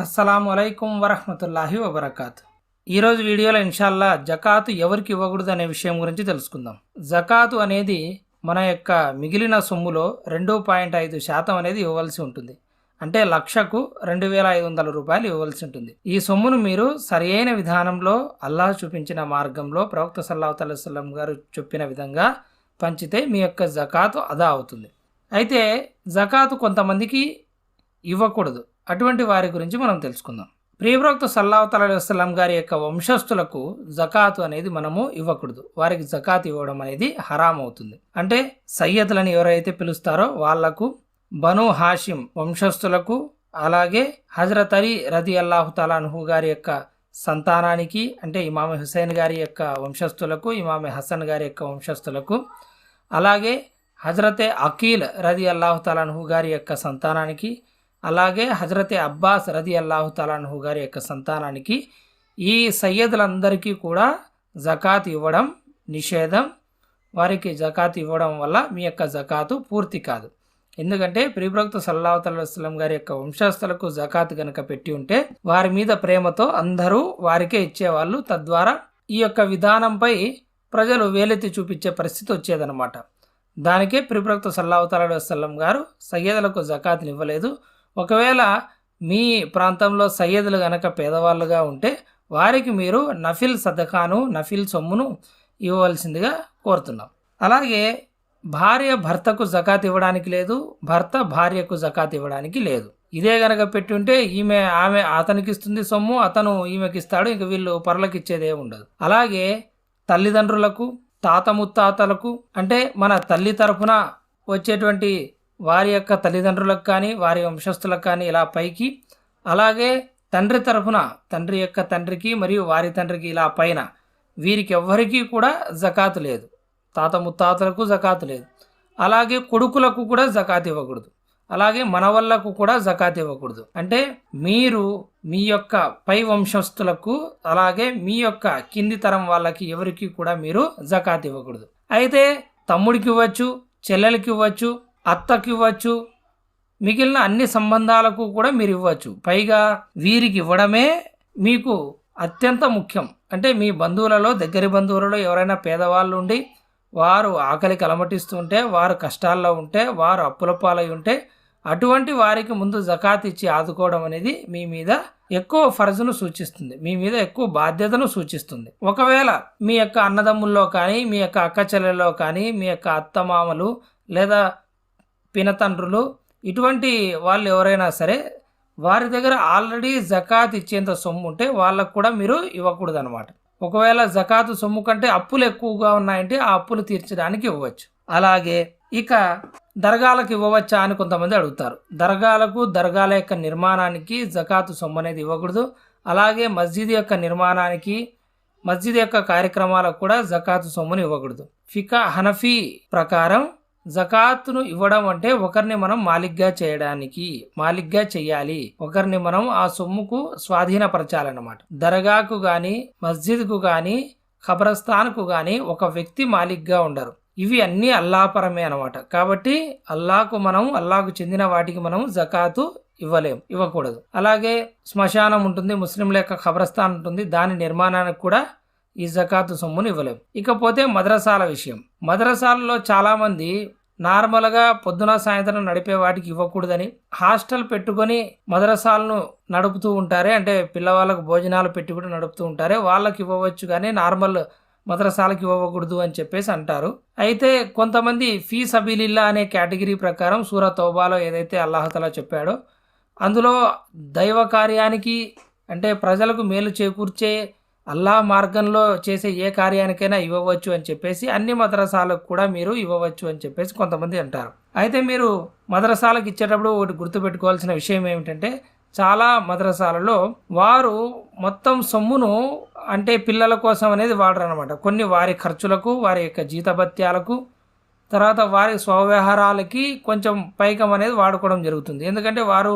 అస్సలం అయికం వరహమతుల్లాహి వబర్కాత్. ఈరోజు వీడియోలో ఇన్షాల్లా జకాతు ఎవరికి ఇవ్వకూడదు అనే విషయం గురించి తెలుసుకుందాం. జకాతు అనేది మన యొక్క మిగిలిన సొమ్ములో రెండు పాయింట్ ఐదు శాతం అనేది ఇవ్వవలసి ఉంటుంది. అంటే లక్షకు రెండు వేల ఐదు వందల రూపాయలు ఇవ్వవలసి ఉంటుంది. ఈ సొమ్మును మీరు సరియైన విధానంలో అల్లాహ్ చూపించిన మార్గంలో ప్రవక్త సల్లాహు తల్లం గారు చెప్పిన విధంగా పంచితే మీ యొక్క జకాతు అదా అవుతుంది. అయితే జకాతు కొంతమందికి ఇవ్వకూడదు. అటువంటి వారి గురించి మనం తెలుసుకుందాం. ప్రియప్రవక్త సల్లాహు తలం గారి యొక్క వంశస్థులకు జకాతు అనేది మనము ఇవ్వకూడదు. వారికి జకాత్ ఇవ్వడం అనేది హరాం అవుతుంది. అంటే సయ్యద్లని ఎవరైతే పిలుస్తారో వాళ్ళకు బను హాషిం వంశస్థులకు అలాగే హజరత్ అలీ రది అల్లాహు గారి యొక్క సంతానానికి అంటే ఇమామి హుసేన్ గారి యొక్క వంశస్థులకు ఇమామి హసన్ గారి యొక్క వంశస్థులకు అలాగే హజరతే అకీల్ రది అల్లాహు గారి యొక్క సంతానానికి అలాగే హజరతే అబ్బాస్ రది అల్లాహు తలాన్హు గారి యొక్క సంతానానికి ఈ సయ్యదులందరికీ కూడా జకాత్ ఇవ్వడం నిషేధం. వారికి జకాత్ ఇవ్వడం వల్ల మీ యొక్క జకాతు పూర్తి కాదు. ఎందుకంటే ప్రిప్రక్త సల్లాహు గారి యొక్క వంశస్థులకు జకాత్ గనక పెట్టి ఉంటే వారి మీద ప్రేమతో అందరూ వారికే ఇచ్చేవాళ్ళు. తద్వారా ఈ యొక్క విధానంపై ప్రజలు వేలెత్తి చూపించే పరిస్థితి వచ్చేదనమాట దానికే ప్రిప్రక్త సల్లాహు తల్లం గారు సయ్యదులకు జకాత్ని ఇవ్వలేదు. ఒకవేళ మీ ప్రాంతంలో సయ్యదులు గనక పేదవాళ్ళుగా ఉంటే వారికి మీరు నఫిల్ సదకాను నఫిల్ సొమ్మును ఇవ్వవలసిందిగా కోరుతున్నాం. అలాగే భార్య భర్తకు జకాత్ ఇవ్వడానికి లేదు భర్త భార్యకు జకాత్ ఇవ్వడానికి లేదు. ఇదే గనక పెట్టి ఉంటే ఈమె ఆమె అతనికి ఇస్తుంది సొమ్ము అతను ఈమెకి ఇస్తాడు ఇంక వీళ్ళు పర్లకి ఇచ్చేదే ఉండదు. అలాగే తల్లిదండ్రులకు తాత ముత్తాతలకు అంటే మన తల్లి తరఫున వచ్చేటువంటి వారి యొక్క తల్లిదండ్రులకు కానీ వారి వంశస్థులకు కానీ ఇలా పైకి అలాగే తండ్రి తరఫున తండ్రి యొక్క తండ్రికి మరియు వారి తండ్రికి ఇలా పైన వీరికి ఎవ్వరికీ కూడా జకాతు లేదు. తాత ముత్తాతలకు జకాతు లేదు. అలాగే కొడుకులకు కూడా జకాత్ ఇవ్వకూడదు. అలాగే మనవళ్ళకు కూడా జకాత్ ఇవ్వకూడదు. అంటే మీరు మీ యొక్క పై వంశస్థులకు అలాగే మీ యొక్క కింది తరం వాళ్ళకి ఎవరికి కూడా మీరు జకాత్ ఇవ్వకూడదు. అయితే తమ్ముడికి ఇవ్వచ్చు చెల్లెలకి ఇవ్వచ్చు అత్తకి ఇవ్వచ్చు మిగిలిన అన్ని సంబంధాలకు కూడా మీరు ఇవ్వచ్చు పైగా వీరికి ఇవ్వడమే మీకు అత్యంత ముఖ్యం. అంటే మీ బంధువులలో దగ్గరి బంధువులలో ఎవరైనా పేదవాళ్ళు ఉండి వారు ఆకలికి కలమటిస్తుంటే వారు కష్టాల్లో ఉంటే వారు అప్పుల పాలై ఉంటే అటువంటి వారికి ముందు జకాత్ ఇచ్చి ఆదుకోవడం అనేది మీ మీద ఎక్కువ ఫరజును సూచిస్తుంది. మీ మీద ఎక్కువ బాధ్యతను సూచిస్తుంది. ఒకవేళ మీ యొక్క అన్నదమ్ముల్లో కానీ మీ యొక్క అక్క చెల్లెల్లో కానీ మీ యొక్క అత్తమామలు లేదా పినతండ్రులు. ఇటువంటి వాళ్ళు ఎవరైనా సరే వారి దగ్గర ఆల్రెడీ జకాత్ ఇచ్చేంత సొమ్ము ఉంటే వాళ్ళకు కూడా మీరు ఇవ్వకూడదు అనమాట ఒకవేళ జకాతు సొమ్ము కంటే అప్పులు ఎక్కువగా ఉన్నాయంటే ఆ అప్పులు తీర్చడానికి ఇవ్వచ్చు. అలాగే ఇక దర్గాలకు ఇవ్వవచ్చా అని కొంతమంది అడుగుతారు. దర్గాలకు దర్గాల యొక్క నిర్మాణానికి జకాతు సొమ్ము అనేది ఇవ్వకూడదు. అలాగే మస్జిద్ యొక్క నిర్మాణానికి మస్జిద్ యొక్క కార్యక్రమాలకు కూడా జకాతు సొమ్మును ఇవ్వకూడదు. ఫికా హనఫీ ప్రకారం జకాత్ను ఇవ్వడం అంటే ఒకరిని మనం మాలిక్గా చేయడానికి మాలిక్గా చేయాలి ఒకరిని మనం ఆ సొమ్ముకు స్వాధీనపరచాలన్నమాట. దర్గాకు గాని మస్జిద్కు గాని ఖబరస్థాన్కు గాని ఒక వ్యక్తి మాలిక్గా ఉండరు. ఇవి అన్నీ అల్లాపరమే అనమాట కాబట్టి అల్లాకు మనం అల్లాకు చెందిన వాటికి మనం జకాతు ఇవ్వలేం ఇవ్వకూడదు. అలాగే శ్మశానం ఉంటుంది ముస్లింల యొక్క ఖబరస్థాన్ ఉంటుంది దాని నిర్మాణానికి కూడా ఈ జకాతు సొమ్మును ఇవ్వలేం ఇకపోతే మద్రసాల విషయం. మద్రసాలలో చాలామంది నార్మల్గా పొద్దున సాయంత్రం నడిపే వాటికి ఇవ్వకూడదని హాస్టల్ పెట్టుకొని మదరసాలను నడుపుతూ ఉంటారే అంటే పిల్లవాళ్ళకు భోజనాలు పెట్టి కూడా నడుపుతూ ఉంటారే వాళ్ళకి ఇవ్వవచ్చు కానీ నార్మల్ మదరసాలకు ఇవ్వకూడదు అని చెప్పేసి అంటారు. అయితే కొంతమంది ఫీ సబీలిల్లా అనే కేటగిరీ ప్రకారం సూర తోబాలో ఏదైతే అల్లాహతలా చెప్పాడో అందులో దైవ కార్యానికి అంటే ప్రజలకు మేలు చేకూర్చే అల్లా మార్గంలో చేసే ఏ కార్యానికైనా ఇవ్వవచ్చు అని చెప్పేసి అన్ని మద్రసాలకు కూడా మీరు ఇవ్వవచ్చు అని చెప్పేసి కొంతమంది అంటారు. అయితే మీరు మద్రసాలకు ఇచ్చేటప్పుడు ఒకటి గుర్తుపెట్టుకోవాల్సిన విషయం ఏమిటంటే చాలా మద్రసాలలో వారు మొత్తం సొమ్మును అంటే పిల్లల కోసం అనేది వాడరు అనమాట కొన్ని వారి ఖర్చులకు వారి యొక్క జీతభత్యాలకు తర్వాత వారి స్వవ్యవహారాలకి కొంచెం పైకం అనేది వాడుకోవడం జరుగుతుంది. ఎందుకంటే వారు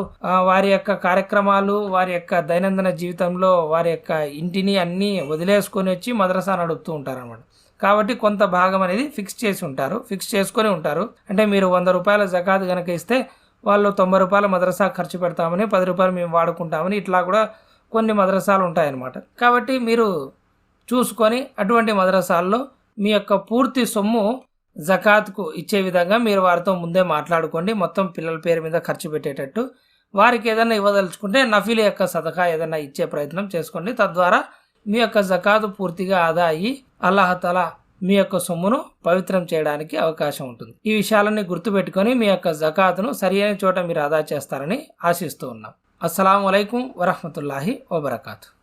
వారి యొక్క కార్యక్రమాలు వారి యొక్క దైనందిన జీవితంలో వారి యొక్క ఇంటిని అన్నీ వదిలేసుకొని వచ్చి మద్రసా నడుపుతూ ఉంటారనమాట కాబట్టి కొంత భాగం అనేది ఫిక్స్ చేసి ఉంటారు ఫిక్స్ చేసుకొని ఉంటారు. అంటే మీరు వంద రూపాయల జకాత్ కనుక ఇస్తే వాళ్ళు తొంభై రూపాయల మద్రసా ఖర్చు పెడతామని పది రూపాయలు మేము వాడుకుంటామని ఇట్లా కూడా కొన్ని మద్రసాలు ఉంటాయన్నమాట. కాబట్టి మీరు చూసుకొని అటువంటి మద్రసాల్లో మీ యొక్క పూర్తి సొమ్ము జకాత్కు ఇచ్చే విధంగా మీరు వారితో ముందే మాట్లాడుకోండి. మొత్తం పిల్లల పేరు మీద ఖర్చు పెట్టేటట్టు. వారికి ఏదైనా ఇవ్వదలుచుకుంటే నఫీల యొక్క సదకా ఏదైనా ఇచ్చే ప్రయత్నం చేసుకోండి. తద్వారా మీ యొక్క జకాతు పూర్తిగా ఆదా అయ్యి అల్లాహతల మీ యొక్క సొమ్మును పవిత్రం చేయడానికి అవకాశం ఉంటుంది. ఈ విషయాలన్నీ గుర్తుపెట్టుకొని మీ యొక్క జకాతును సరి అయిన చోట మీరు ఆదా చేస్తారని ఆశిస్తూ ఉన్నాం. అస్సలం వలైకం వరహమతుల్లాహి వబర్కాతు.